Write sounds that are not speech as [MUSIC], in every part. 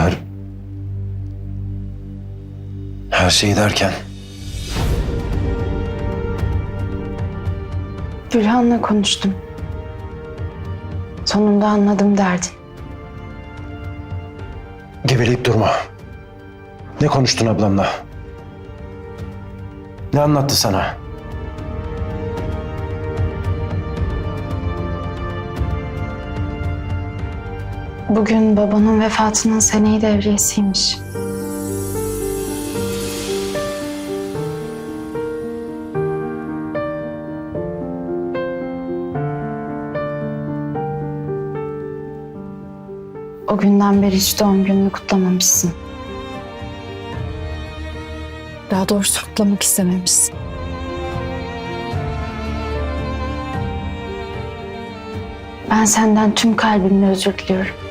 Her... Her şey derken... Gülhan'la konuştum. Sonunda anladım derdin. Geveleyip durma. Ne konuştun ablamla? Ne anlattı sana? Bugün babanın vefatının seneyi devriyesiymiş. O günden beri hiç doğum gününü kutlamamışsın. Daha doğrusu kutlamak istememişsin. Ben senden tüm kalbimle özür diliyorum.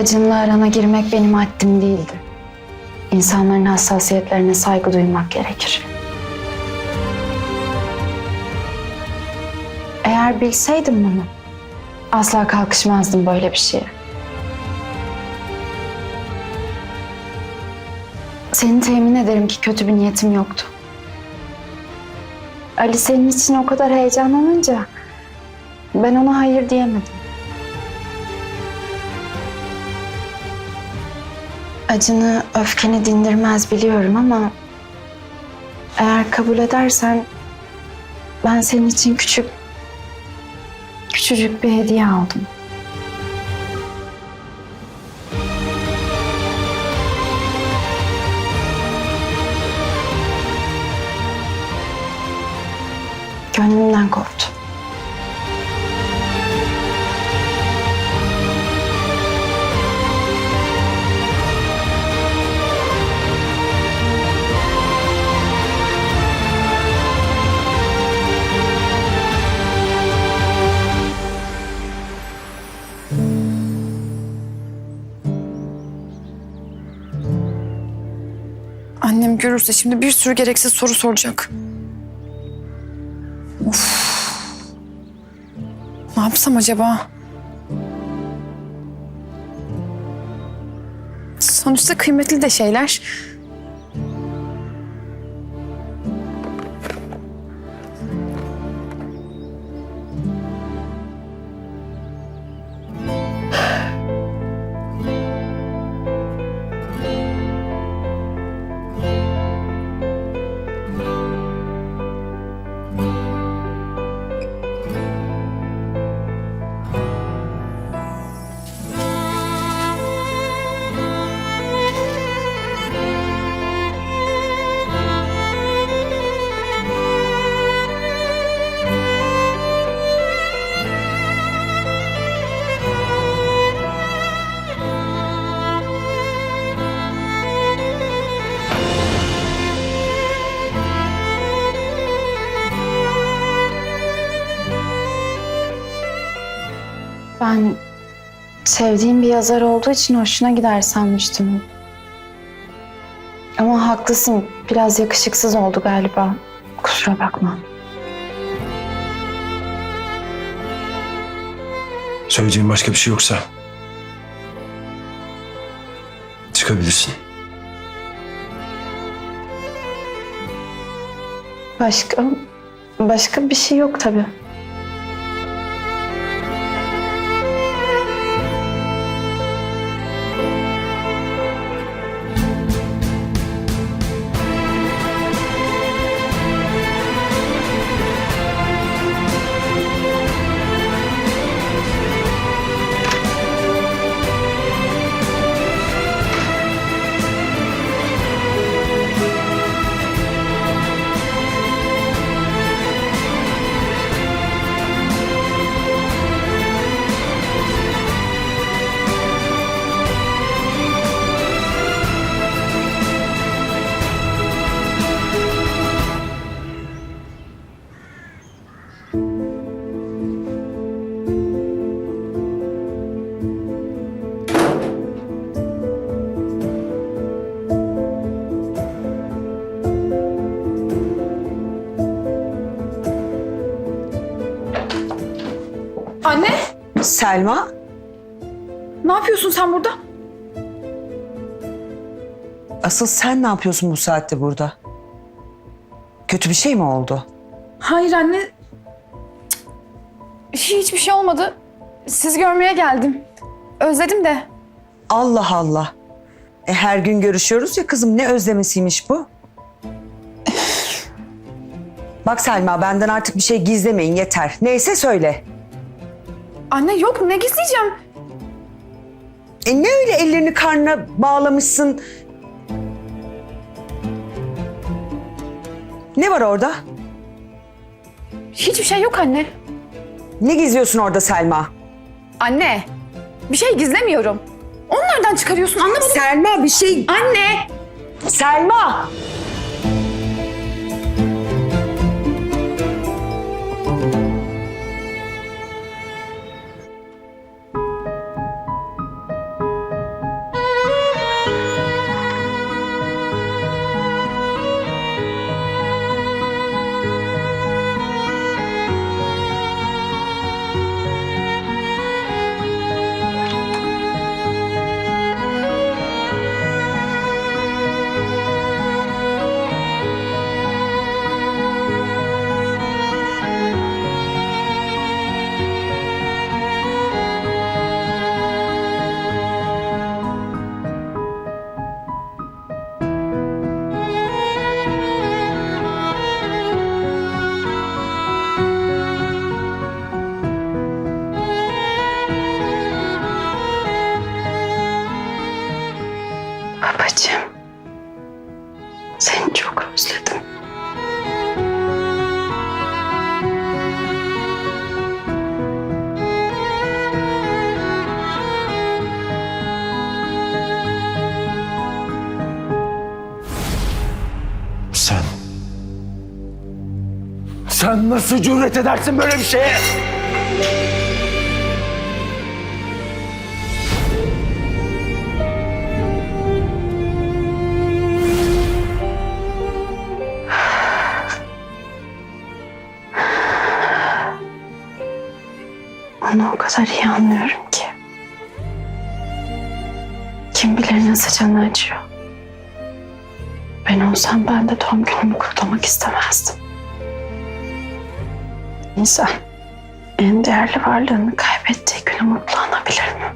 Acınla arana girmek benim haddim değildi. İnsanların hassasiyetlerine saygı duymak gerekir. Eğer bilseydim bunu, asla kalkışmazdım böyle bir şeye. Seni temin ederim ki kötü bir niyetim yoktu. Ali senin için o kadar heyecanlanınca ben ona hayır diyemedim. Acını, öfkeni dindirmez biliyorum ama eğer kabul edersen ben senin için küçük küçücük bir hediye aldım. Gönlümden koptu. Görürse şimdi bir sürü gereksiz soru soracak. Of. Ne yapsam acaba? Sonuçta kıymetli de şeyler. Ben sevdiğim bir yazar olduğu için hoşuna gider sanmıştım. Ama haklısın. Biraz yakışıksız oldu galiba. Kusura bakma. Söyleyeceğin başka bir şey yoksa... Çıkabilirsin. Başka başka bir şey yok tabii. Anne Selma, ne yapıyorsun sen burada? asıl sen ne yapıyorsun bu saatte burada? Kötü bir şey mi oldu? Hayır anne. Hiçbir şey olmadı. Siz görmeye geldim. Özledim de. Allah Allah. E, her gün görüşüyoruz ya kızım ne özlemesiymiş bu? Bak Selma benden artık bir şey gizlemeyin yeter. Neyse söyle. Anne yok ne gizleyeceğim? E ne öyle ellerini karnına bağlamışsın? Ne var orada? Hiçbir şey yok anne. Ne gizliyorsun orada Selma? Anne bir şey gizlemiyorum. Onu nereden çıkarıyorsun anlamadım. Selma bir şey... Anne. Selma! Sen nasıl cüret edersin böyle bir şeye? Onu o kadar iyi anlıyorum ki. Kim bilir nasıl canı acıyor. Ben olsam ben de doğum günümü kutlamak istemezdim. İnsan en değerli varlığını kaybettiği güne mutlanabilir mi?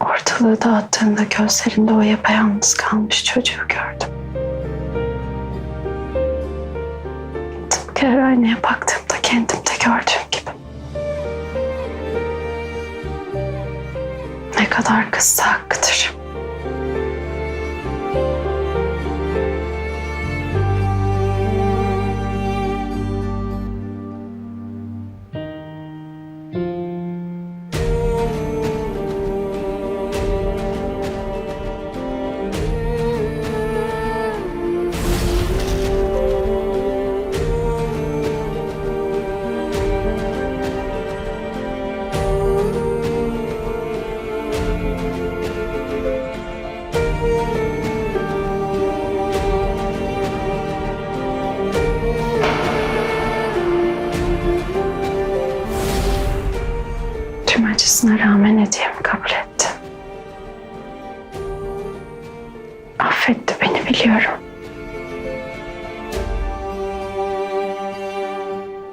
Ortalığı dağıttığında gözlerinde o yapayalnız kalmış çocuğu gördüm. Tıpkı her aynaya baktığımda kendimde gördüğüm gibi. Ne kadar kızsa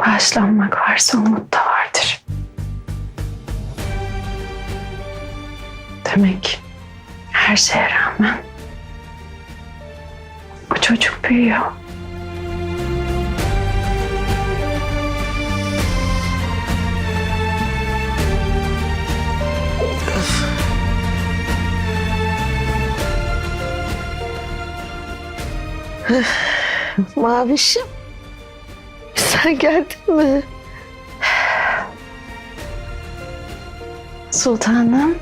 Bağışlanmak varsa umut da vardır. Demek her şeye rağmen o çocuk büyüyor. Mavişim. Sen [LAUGHS] geldin mi? Sultanım.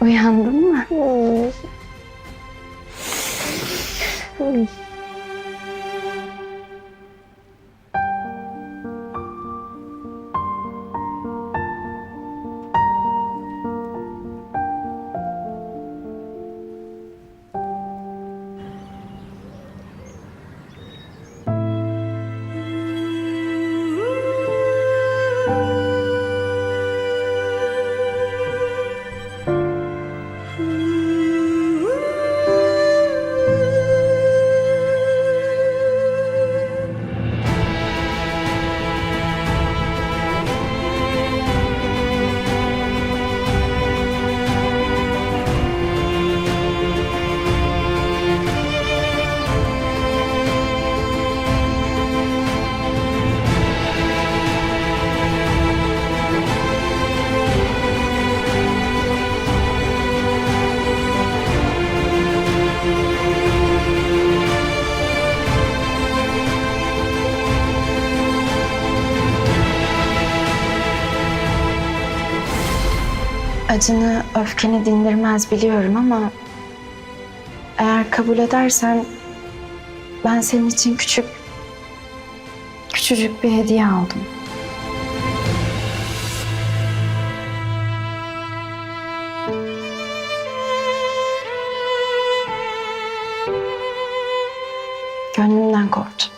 Uyandın mı? Acını, öfkeni dindirmez biliyorum ama eğer kabul edersen ben senin için küçük küçücük bir hediye aldım. Gönlümden koptu.